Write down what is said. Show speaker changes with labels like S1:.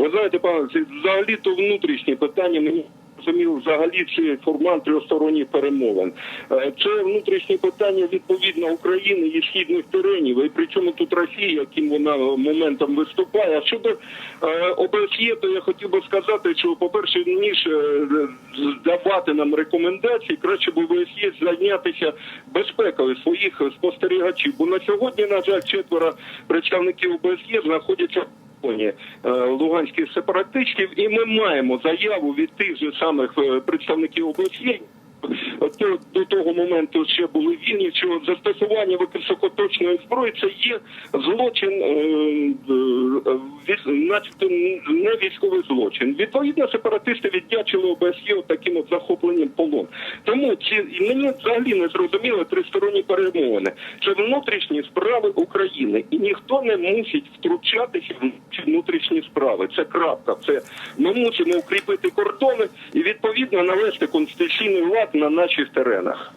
S1: Ви знаєте, пане, взагалі то внутрішні питання мені. Розумів, взагалі це формат трьохсторонніх перемовин. Е, Це внутрішні питання відповідно України і східних теренів. І причому тут Росія, яким вона моментом виступає. А щодо е, ОБСЄ, то я хотів би сказати, що по-перше, ніж е, давати нам рекомендації, краще б ОБСЄ зайнятися безпекою своїх спостерігачів. Бо на сьогодні, на жаль, четверо представників ОБСЄ знаходяться. В е, луганських сепаратистів, і ми маємо заяву від тих же самих е, представників ОБСЄ, то до того моменту ще були вільні, що застосування високоточної зброї це є злочин, е, начебто не військовий злочин. Відповідно, сепаратисти віддячили ОБСЄ таким от захопленням полон. Тому і мені взагалі не зрозуміло тристоронні перемовини. Це внутрішні справи України, і ніхто не мусить втручатися в ці внутрішні справи. Це крапка. Це ми мусимо укріпити кордони і відповідно навести конституційний лад на наших теренах.